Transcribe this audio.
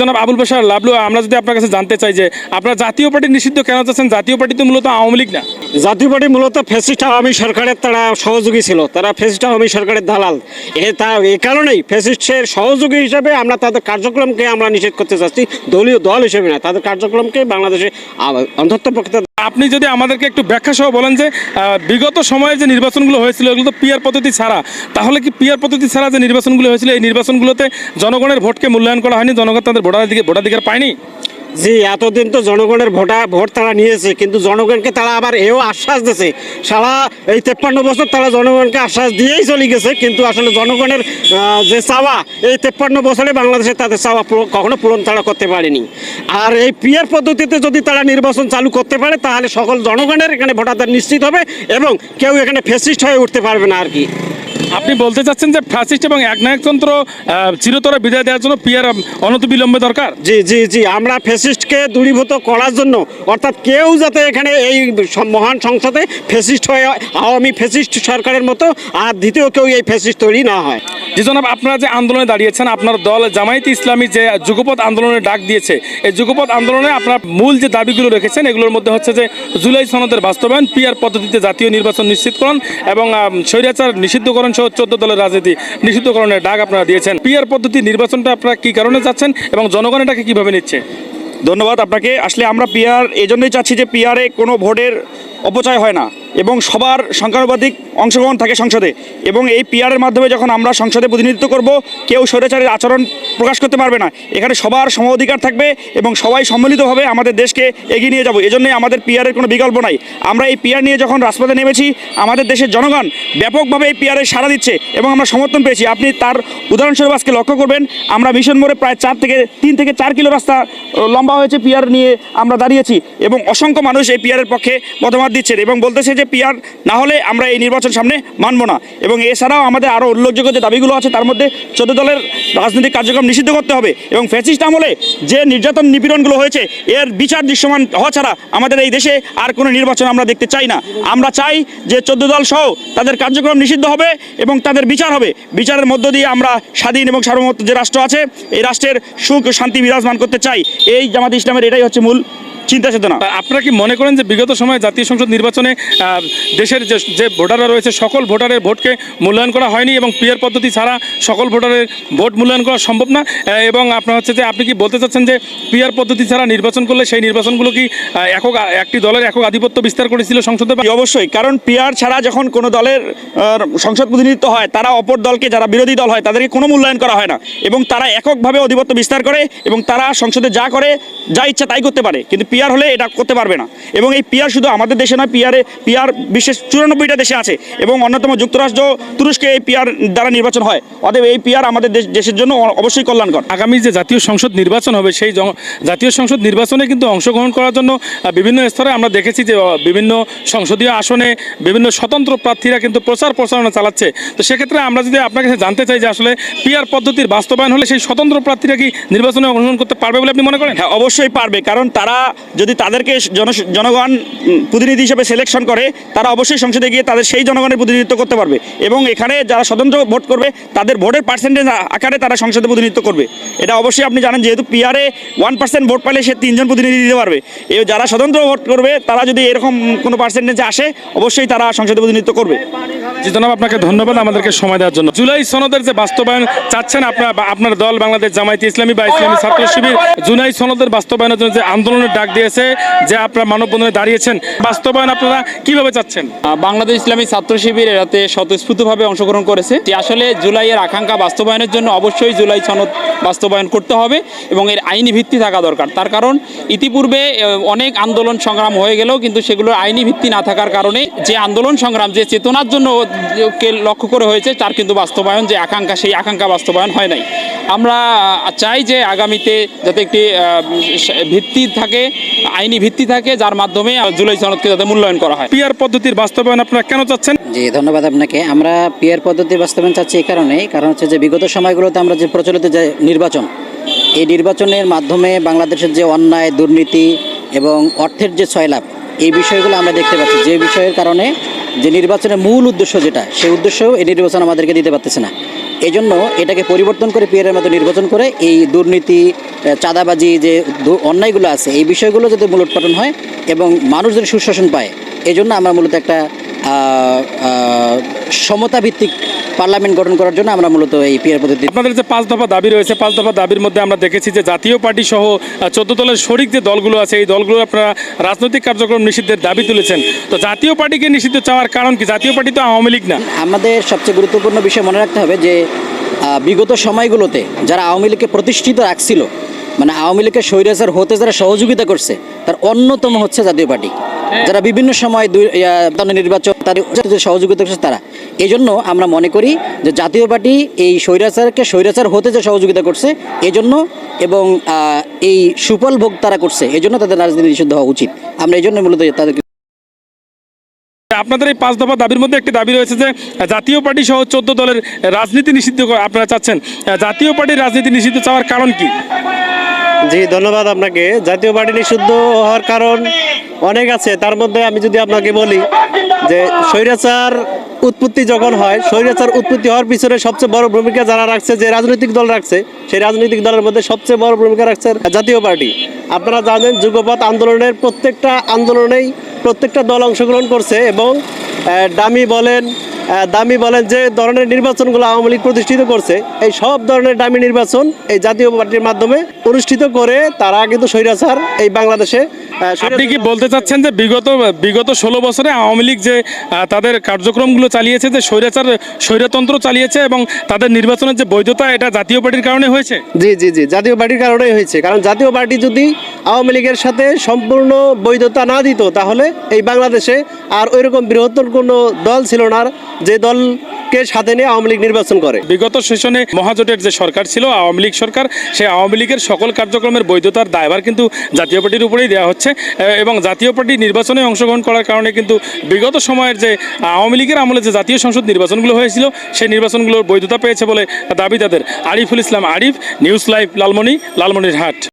জনাব আবুল বাসার লাভলু আমরা যদি আপনার কাছে জানতে চাই যে আপনার জাতীয় পার্টি নিষিদ্ধ কেন চাচ্ছেন? জাতীয় পার্টি তো মূলত আওয়ামী লীগ না। জাতীয় পার্টি মূলত ফেসিস্ট আওয়ামী সরকারের তারা সহযোগী ছিল। তারা ফেসিস্ট আওয়ামী সরকারের দালাল। এ তা এই কারণেই ফেসিস্টের সহযোগী হিসেবে আমরা তাদের কার্যক্রমকে আমরা নিষেধ করতে চাচ্ছি। দলীয় দল হিসেবে না তাদের কার্যক্রমকে বাংলাদেশে অন্তত পক্ষে আপনি যদি আমাদেরকে একটু ব্যাখ্যা সহ বলেন যে বিগত সময়ে যে নির্বাচনগুলো হয়েছিল এগুলো তো পিয়ার পদ্ধতি ছাড়া। তাহলে কি পিয়ার পদ্ধতি ছাড়া যে নির্বাচনগুলো হয়েছিল এই নির্বাচনগুলোতে জনগণের ভোটকে মূল্যায়ন করা হয়নি? জনগণ তাদের ভোটাধিকার ভোটাধিকার পায়নি জি, এতদিন তো জনগণের ভোটা ভোট তারা নিয়েছে, কিন্তু জনগণকে তারা আবার এও আশ্বাস দিয়েছে সারা এই তেপ্পান্ন বছর তারা জনগণকে আশ্বাস দিয়েই চলে গেছে, কিন্তু আসলে জনগণের যে চাওয়া, এই তেপ্পান্ন বছরে বাংলাদেশে তাদের চাওয়া কখনো পূরণ তারা করতে পারেনি। আর এই পিয়ার পদ্ধতিতে যদি তারা নির্বাচন চালু করতে পারে, তাহলে সকল জনগণের এখানে ভোটাধিকার নিশ্চিত হবে এবং কেউ এখানে ফেসিস্ট হয়ে উঠতে পারবে না আর কি। আপনি বলতে চাচ্ছেন যে ফ্যাসিস্ট এবং একনায়কতন্ত্র চিরতরে বিদায় দেওয়ার জন্য পিয়ার অনতিবিলম্বে দরকার? জি জি জি, আমরা ফ্যাসিস্টকে দূরীভূত করার জন্য, অর্থাৎ কেউ যাতে এখানে এই মহান সংসদে ফ্যাসিস্ট হয়ে, আওয়ামী ফ্যাসিস্ট সরকারের মতো, আর দ্বিতীয় কেউ এই ফ্যাসিস্ট তৈরি না হয়। যে জনাব, আপনারা যে আন্দোলনে দাঁড়িয়েছেন, আপনার দল জামায়াতে ইসলামী যে যুগপথ আন্দোলনের ডাক দিয়েছে, এই যুগপথ আন্দোলনে আপনার মূল যে দাবিগুলো রেখেছেন, এগুলোর মধ্যে হচ্ছে যে জুলাই সনদের বাস্তবায়ন, পিআর পদ্ধতিতে জাতীয় নির্বাচন নিশ্চিতকরণ এবং স্বৈরাচার নিষিদ্ধকরণ সহ চোদ্দ দলের রাজনীতি নিষিদ্ধকরণের ডাক আপনারা দিয়েছেন। পিআর পদ্ধতি নির্বাচনটা আপনারা কি কারণে যাচ্ছেন এবং জনগণ এটাকে কীভাবে নিচ্ছে? ধন্যবাদ আপনাকে। আসলে আমরা পিআর এই জন্যই চাচ্ছি যে পিআরে কোনো ভোটের অপচয় হয় না। এবং সবার সংখ্যানুপাতিক অংশগ্রহণ থাকে সংসদে। এবং এই পিআরের মাধ্যমে যখন আমরা সংসদে প্রতিনিধিত্ব করব, কেউ স্বৈরাচারের আচরণ প্রকাশ করতে পারবে না। এখানে সবার সম অধিকার থাকবে এবং সবাই সম্মিলিতভাবে আমাদের দেশকে এগিয়ে নিয়ে যাব। এজন্যই আমাদের পিআরের কোনো বিকল্প নাই। আমরা এই পিআর নিয়ে যখন রাজপথে নেমেছি, আমাদের দেশের জনগণ ব্যাপকভাবে এই পিআরে সাড়া দিচ্ছে এবং আমরা সমর্থন পেয়েছি। আপনি তার উদাহরণস্বরূপ আজকে লক্ষ্য করবেন, আমরা মিশন মোড়ে প্রায় চার থেকে, তিন থেকে চার কিলো রাস্তা লম্বা হয়েছে পিআর নিয়ে আমরা দাঁড়িয়েছি। এবং অসংখ্য মানুষ এই পিআরের পক্ষে মতামত দিচ্ছেন এবং বলতেছে যে পিআর না হলে আমরা এই নির্বাচন সামনে মানব না। এবং এছাড়াও আমাদের আরও উল্লেখযোগ্য যে দাবিগুলো আছে, তার মধ্যে চোদ্দ দলের রাজনৈতিক কার্যক্রম নিষিদ্ধ করতে হবে এবং ফ্যাসিস্ট আমলে যে নির্যাতন নিপীড়নগুলো হয়েছে, এর বিচার দৃশ্যমান হওয়া ছাড়া আমাদের এই দেশে আর কোনো নির্বাচন আমরা দেখতে চাই না। আমরা চাই যে চোদ্দ দল সহ তাদের কার্যক্রম নিষিদ্ধ হবে এবং তাদের বিচার হবে। বিচারের মধ্য দিয়ে আমরা স্বাধীন এবং সার্বভৌমত্ব যে রাষ্ট্র আছে, এই রাষ্ট্রের সুখ শান্তি বিরাজমান করতে চাই। এই জামাত ইসলামের এটাই হচ্ছে মূল চিন্তা চেতনা। আপনারা কি মনে করেন যে বিগত সময়ে জাতীয় সংসদ নির্বাচনে দেশের যে যে ভোটাররা রয়েছে সকল ভোটারের ভোটকে মূল্যায়ন করা হয়নি এবং পিয়ার পদ্ধতি ছাড়া সকল ভোটারের ভোট মূল্যায়ন করা সম্ভব না? এবং আপনার হচ্ছে যে আপনি কি বলতে চাচ্ছেন যে পিয়ার পদ্ধতি ছাড়া নির্বাচন করলে সেই নির্বাচনগুলো কি একক একটি দলের একক আধিপত্য বিস্তার করেছিল সংসদে? অবশ্যই কারণ পিআর ছাড়া যখন কোনো দলের সংসদ প্রতিনিধিত্ব হয় তারা অপর দলকে যারা বিরোধী দল হয় তাদেরকে কোনো মূল্যায়ন করা হয় না। এবং তারা এককভাবে আধিপত্য বিস্তার করে এবং তারা সংসদে যা করে যা ইচ্ছা তাই করতে পারে। কিন্তু পিআর হলে এটা করতে পারবে না। এবং এই পিআর শুধু আমাদের দেশে নয় পিআরে পিআর বিশ্বের চুরানব্বইটা দেশে আছে এবং অন্যতম যুক্তরাষ্ট্র তুরস্কে এই পিআর দ্বারা নির্বাচন হয়। অতএব এই পিআর আমাদের দেশ- দেশের জন্য অবশ্যই কল্যাণকর। আগামী যে জাতীয় সংসদ নির্বাচন হবে সেই জাতীয় সংসদ নির্বাচনে কিন্তু অংশগ্রহণ করার জন্য বিভিন্ন স্তরে আমরা দেখেছি যে বিভিন্ন সংসদীয় আসনে বিভিন্ন স্বতন্ত্র প্রার্থীরা কিন্তু প্রচার প্রচারণা চালাচ্ছে। তো সেক্ষেত্রে আমরা যদি আপনার কাছে জানতে চাই যে আসলে পিআর পদ্ধতির বাস্তবায়ন হলে সেই স্বতন্ত্র প্রার্থীরা কি নির্বাচনে অংশগ্রহণ করতে পারবে বলে আপনি মনে করেন? হ্যাঁ অবশ্যই পারবে। কারণ তারা যদি তাদেরকে জন জনগণ প্রতিনিধি হিসেবে সিলেকশন করে, তারা অবশ্যই সংসদে গিয়ে তাদের সেই জনগণের প্রতিনিধিত্ব করতে পারবে। এবং এখানে যারা স্বতন্ত্র ভোট করবে, তাদের ভোটের পার্সেন্টেজ আকারে তারা সংসদে প্রতিনিধিত্ব করবে। এটা অবশ্যই আপনি জানেন, যেহেতু পিআরে ওয়ান পার্সেন্ট ভোট পাইলে সে তিনজন প্রতিনিধি দিতে পারবে। এ যারা স্বতন্ত্র ভোট করবে, তারা যদি এরকম কোনো পার্সেন্টেজে আসে, অবশ্যই তারা সংসদে প্রতিনিধিত্ব করবে। জি আপনাকে ধন্যবাদ আমাদেরকে সময় দেওয়ার জন্য। জুলাই সনদের যে বাস্তবায়ন চাচ্ছেন আপনার আপনার দল, বাংলাদেশ জামায়াতে ইসলামী বা ইসলামী ছাত্র শিবির, জুলাই সনদের বাস্তবায়নের জন্য যে আন্দোলনের ডাক দিয়েছে যে আপনার মানববন্ধনে দাঁড়িয়েছেন। বাস্তবায়ন আপনারা কীভাবে চাচ্ছেন? বাংলাদেশ ইসলামী ছাত্র শিবির এরাতে স্বতঃস্ফূর্তভাবে অংশগ্রহণ করেছে। আসলে জুলাইয়ের আকাঙ্ক্ষা বাস্তবায়নের জন্য অবশ্যই জুলাই সনদ বাস্তবায়ন করতে হবে এবং এর আইনি ভিত্তি থাকা দরকার। তার কারণ, ইতিপূর্বে অনেক আন্দোলন সংগ্রাম হয়ে গেলেও কিন্তু সেগুলোর আইনি ভিত্তি না থাকার কারণে যে আন্দোলন সংগ্রাম, যে চেতনার জন্য লক্ষ্য করে হয়েছে, তার কিন্তু বাস্তবায়ন, যে আকাঙ্ক্ষা, সেই আকাঙ্ক্ষা বাস্তবায়ন হয় নাই। আমরা চাই যে আগামীতে যাতে একটি ভিত্তি থাকে আইনি ভিত্তি থাকে যার মাধ্যমে জুলাই সনদকে যাতে মূল্যায়ন করা হয়। পিআর পদ্ধতির বাস্তবায়ন আপনারা কেন চাচ্ছেন? জি ধন্যবাদ আপনাকে। আমরা পিয়ার পদ্ধতির বাস্তবায়ন চাচ্ছি এই কারণেই কারণ হচ্ছে যে বিগত সময়গুলোতে আমরা যে প্রচলিত যে নির্বাচন এই নির্বাচনের মাধ্যমে বাংলাদেশের যে অন্যায় দুর্নীতি এবং অর্থের যে ছয়লাভ এই বিষয়গুলো আমরা দেখতে পাচ্ছি। যে বিষয়ের কারণে যে নির্বাচনের মূল উদ্দেশ্য যেটা সেই উদ্দেশ্য এই নির্বাচন আমাদেরকে দিতে পারতেছে না। এই জন্য এটাকে পরিবর্তন করে পিয়ারের মতো নির্বাচন করে এই দুর্নীতি চাঁদাবাজি যে অন্যায়গুলো আছে, এই বিষয়গুলো যাতে মূলোৎপাটন হয় এবং মানুষ যদি সুশাসন পায়। এজন্য জন্য আমরা মূলত একটা আহ, আহ, সমতা ভিত্তিক পার্লামেন্ট গঠন করার জন্য আমরা মূলত এই পিয়ার পদ্ধতি আপনাদের যে পাঁচ দফা দাবি রয়েছে পাঁচ দফা দাবির মধ্যে আমরা দেখেছি যে জাতীয় পার্টি সহ চোদ্দ দলের শরিক যে দলগুলো আছে এই দলগুলো আপনারা রাজনৈতিক কার্যক্রম নিষিদ্ধের দাবি তুলেছেন। তো জাতীয় পার্টিকে নিষিদ্ধ চাওয়ার কারণ কি? জাতীয় পার্টি তো আওয়ামী লীগ না। আমাদের সবচেয়ে গুরুত্বপূর্ণ বিষয় মনে রাখতে হবে যে বিগত সময়গুলোতে যারা আওয়ামী লীগকে প্রতিষ্ঠিত রাখছিল মানে আওয়ামী লীগের স্বৈরাচার হতে যারা সহযোগিতা করছে তার অন্যতম হচ্ছে জাতীয় পার্টি। যারা বিভিন্ন সময় দুই নির্বাচন তার যে সহযোগিতা করছে তারা। এই জন্য আমরা মনে করি যে জাতীয় পার্টি এই স্বৈরাচারকে স্বৈরাচার হতে যে সহযোগিতা করছে এই জন্য এবং এই সুফল ভোগ তারা করছে এই জন্য তাদের রাজনীতি নিষিদ্ধ হওয়া উচিত। আমরা এই জন্য মূলত তাদেরকে আপনাদের এই পাঁচ দফা দাবির মধ্যে একটি দাবি রয়েছে যে জাতীয় পার্টি সহ চোদ্দ দলের রাজনীতি নিষিদ্ধ আপনারা চাচ্ছেন। জাতীয় পার্টির রাজনীতি নিষিদ্ধ চাওয়ার কারণ কি? জি ধন্যবাদ আপনাকে। জাতীয় পার্টি নিষিদ্ধ হওয়ার কারণ অনেক আছে। তার মধ্যে আমি যদি আপনাকে বলি যে স্বৈরাচার উৎপত্তি যখন হয়, স্বৈরাচার উৎপত্তি হওয়ার পিছনে সবচেয়ে বড় ভূমিকা যারা রাখছে, যে রাজনৈতিক দল রাখছে, সেই রাজনৈতিক দলের মধ্যে সবচেয়ে বড় ভূমিকা রাখছে জাতীয় পার্টি। আপনারা জানেন যুগপথ আন্দোলনের প্রত্যেকটা আন্দোলনেই প্রত্যেকটা দল অংশগ্রহণ করছে এবং ডামি বলেন দামি বলেন যে ধরনের নির্বাচনগুলো আওয়ামী লীগ প্রতিষ্ঠিত করছে, এই সব ধরনের দামি নির্বাচন এই জাতীয় পার্টির মাধ্যমে অনুষ্ঠিত করে তারা কিন্তু স্বৈরাচার এই বাংলাদেশে আপনি কি বলতে চাচ্ছেন যে বিগত বিগত ষোলো বছরে আওয়ামী লীগ যে তাদের কার্যক্রমগুলো চালিয়েছে যে স্বৈরাচার স্বৈরতন্ত্র চালিয়েছে এবং তাদের নির্বাচনের যে বৈধতা এটা জাতীয় পার্টির কারণে হয়েছে? জি জি জি জাতীয় পার্টির কারণেই হয়েছে। কারণ জাতীয় পার্টি যদি আওয়ামী লীগের সাথে সম্পূর্ণ বৈধতা না দিত তাহলে এই বাংলাদেশে আর ওইরকম বৃহত্তর কোনো দল ছিল না। যে দলকে সাথে নিয়ে আওয়ামী লীগ নির্বাচন করে। বিগত সেশনে মহাজোটের যে সরকার ছিল, আওয়ামী লীগ সরকার, সেই আওয়ামী লীগের সকল কার্যক্রমের বৈধতার দায়ভার কিন্তু জাতীয় পার্টির উপরেই দেওয়া হচ্ছে। এবং জাতীয় পার্টি নির্বাচনে অংশগ্রহণ করার কারণে কিন্তু বিগত সময়ের যে আওয়ামী লীগের আমলে যে জাতীয় সংসদ নির্বাচনগুলো হয়েছিল, সেই নির্বাচনগুলোর বৈধতা পেয়েছে বলে দাবি তাদের। Ariful Islam Arif, news live Lalmoni Lalmonirhat